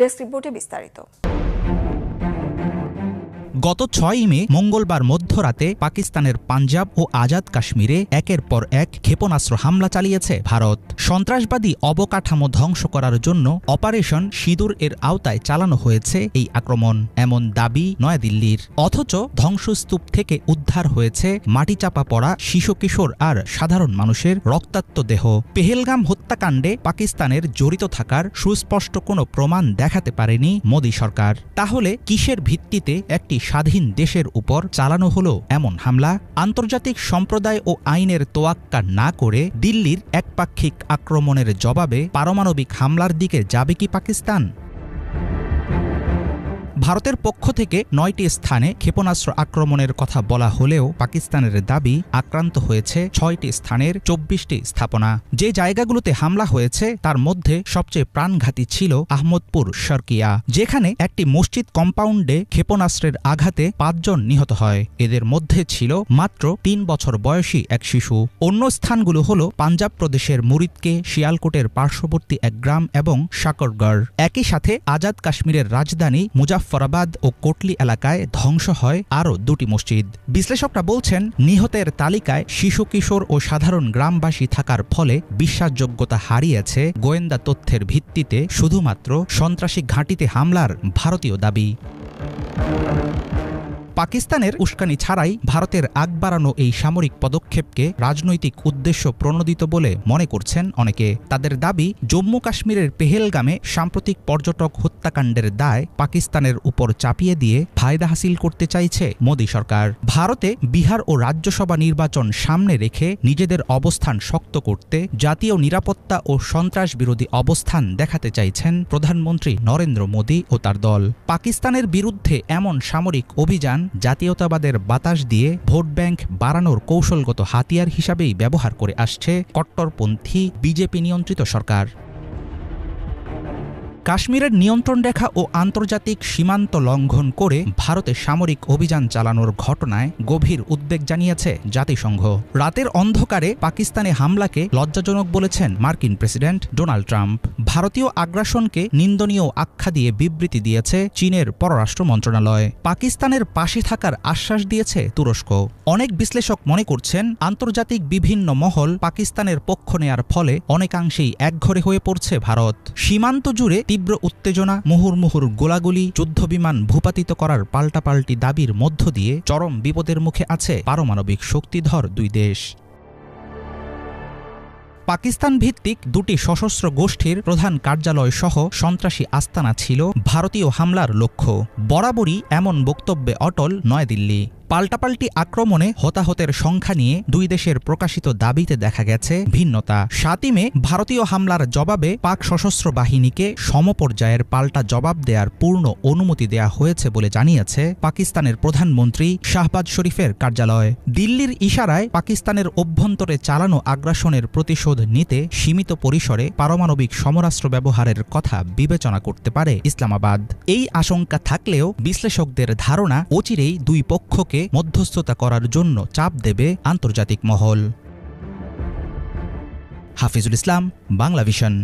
Desk রিপোর্টে বিস্তারিত। গত ছয়ই মে মঙ্গলবার মধ্যরাতে পাকিস্তানের পাঞ্জাব ও আজাদ কাশ্মীরে একের পর এক ক্ষেপণাস্ত্র হামলা চালিয়েছে ভারত। সন্ত্রাসবাদী অবকাঠামো ধ্বংস করার জন্য অপারেশন সিঁদুর এর আওতায় চালানো হয়েছে এই আক্রমণ। এমন দাবি নয়াদিল্লির। অথচ ধ্বংসস্তূপ থেকে উদ্ধার হয়েছে মাটিচাপা পড়া শিশু কিশোর আর সাধারণ মানুষের রক্তাক্ত দেহ। পেহেলগাম হত্যাকাণ্ডে পাকিস্তানের জড়িত থাকার সুস্পষ্ট কোনো প্রমাণ দেখাতে পারেনি মোদী সরকার। তাহলে কিসের ভিত্তিতে একটি স্বাধীন দেশের উপর চালানো হলো এমন হামলা। আন্তর্জাতিক সম্প্রদায় ও আইনের তোয়াক্কা না করে দিল্লির একপাক্ষিক আক্রমণের জবাবে পারমাণবিক হামলার দিকে যাবে কি পাকিস্তান? ভারতের পক্ষ থেকে নয়টি স্থানে ক্ষেপণাস্ত্র আক্রমণের কথা বলা হলেও পাকিস্তানের দাবি আক্রান্ত হয়েছে ছয়টি স্থানের চব্বিশটি স্থাপনা। যে জায়গাগুলোতে হামলা হয়েছে, তার মধ্যে সবচেয়ে প্রাণঘাতী ছিল আহমদপুর শর্কিয়া, যেখানে একটি মসজিদ কম্পাউন্ডে ক্ষেপণাস্ত্রের আঘাতে পাঁচজন নিহত হয়। এদের মধ্যে ছিল মাত্র তিন বছর বয়সী এক শিশু। অন্য স্থানগুলো হল পাঞ্জাব প্রদেশের মুরিদকে শিয়ালকোটের পার্শ্ববর্তী এক গ্রাম এবং সাকরগড়। একই সাথে আজাদ কাশ্মীরের রাজধানী মুজাফফরাবাদ ও কোটলি এলাকায় ধ্বংস হয় আরও দুটি মসজিদ। বিশ্লেষকরা বলছেন, নিহতের তালিকায় শিশু, কিশোর ও সাধারণ গ্রামবাসী থাকার ফলে বিশ্বাসযোগ্যতা হারিয়েছে গোয়েন্দা তথ্যের ভিত্তিতে শুধুমাত্র সন্ত্রাসী ঘাঁটিতে হামলার ভারতীয় দাবি। পাকিস্তানের উস্কানি ছাড়াই ভারতের আগ বাড়ানো এই সামরিক পদক্ষেপকে রাজনৈতিক উদ্দেশ্য প্রণোদিত বলে মনে করছেন অনেকে। তাদের দাবি, জম্মু কাশ্মীরের পেহেলগামে সাম্প্রতিক পর্যটক হত্যাকাণ্ডের দায় পাকিস্তানের উপর চাপিয়ে দিয়ে ফায়দা হাসিল করতে চাইছে মোদী সরকার। ভারতে বিহার ও রাজ্যসভা নির্বাচন সামনে রেখে নিজেদের অবস্থান শক্ত করতে জাতীয় নিরাপত্তা ও সন্ত্রাস বিরোধী অবস্থান দেখাতে চাইছেন প্রধানমন্ত্রী নরেন্দ্র মোদী ও তার দল। পাকিস্তানের বিরুদ্ধে এমন সামরিক অভিযান জাতীয়তাবাদের বাতাস দিয়ে ভোট ব্যাংক বাড়ানোর কৌশলগত হাতিয়ার হিসাবেই ব্যবহার করে আসছে কট্টরপন্থী বিজেপি নিয়ন্ত্রিত সরকার। কাশ্মীরের নিয়ন্ত্রণ রেখা ও আন্তর্জাতিক সীমান্ত লঙ্ঘন করে ভারতে সামরিক অভিযান চালানোর ঘটনায় গভীর উদ্বেগ জানিয়েছে জাতিসংঘ। রাতের অন্ধকারে পাকিস্তানে হামলাকে লজ্জাজনক বলেছেন মার্কিন প্রেসিডেন্ট ডোনাল্ড ট্রাম্প। ভারতীয় আগ্রাসনকে নিন্দনীয় আখ্যা দিয়ে বিবৃতি দিয়েছে চীনের পররাষ্ট্র মন্ত্রণালয়। পাকিস্তানের পাশে থাকার আশ্বাস দিয়েছে তুরস্ক। অনেক বিশ্লেষক মনে করছেন আন্তর্জাতিক বিভিন্ন মহল পাকিস্তানের পক্ষ নেয়ার ফলে অনেকাংশেই একঘরে হয়ে পড়ছে ভারত। সীমান্ত জুড়ে তীব্র উত্তেজনা, মুহুর্মুহুর গোলাগুলি যুদ্ধবিমান ভূপাতিত করার পাল্টাপাল্টি দাবির মধ্য দিয়ে চরম বিপদের মুখে আছে পারমাণবিক শক্তিধর দুই দেশ। পাকিস্তান ভিত্তিক দুটি সশস্ত্র গোষ্ঠীর প্রধান কার্যালয় সহ সন্ত্রাসী আস্তানা ছিল ভারতীয় হামলার লক্ষ্য। বরাবরই এমন বক্তব্যে অটল নয়াদিল্লি। পাল্টাপাল্টি আক্রমণে হতাহতের সংখ্যা নিয়ে দুই দেশের প্রকাশিত দাবিতে দেখা গেছে ভিন্নতা। সাতই মে ভারতীয় হামলার জবাবে পাক সশস্ত্র বাহিনীকে সমপর্যায়ের পাল্টা জবাব দেওয়ার পূর্ণ অনুমতি দেয়া হয়েছে বলে জানিয়েছে পাকিস্তানের প্রধানমন্ত্রী শাহবাজ শরীফের কার্যালয়। দিল্লির ইশারায় পাকিস্তানের অভ্যন্তরে চালানো আগ্রাসনের প্রতিশোধ নিতে সীমিত পরিসরে পারমাণবিক সমরাস্ত্র ব্যবহারের কথা বিবেচনা করতে পারে ইসলামাবাদ। এই আশঙ্কা থাকলেও বিশ্লেষকদের ধারণা অচিরেই দুই পক্ষকে মধ্যস্থতা করার জন্য চাপ দেবে আন্তর্জাতিক মহল। হাফিজুল ইসলাম বাংলা ভিশন।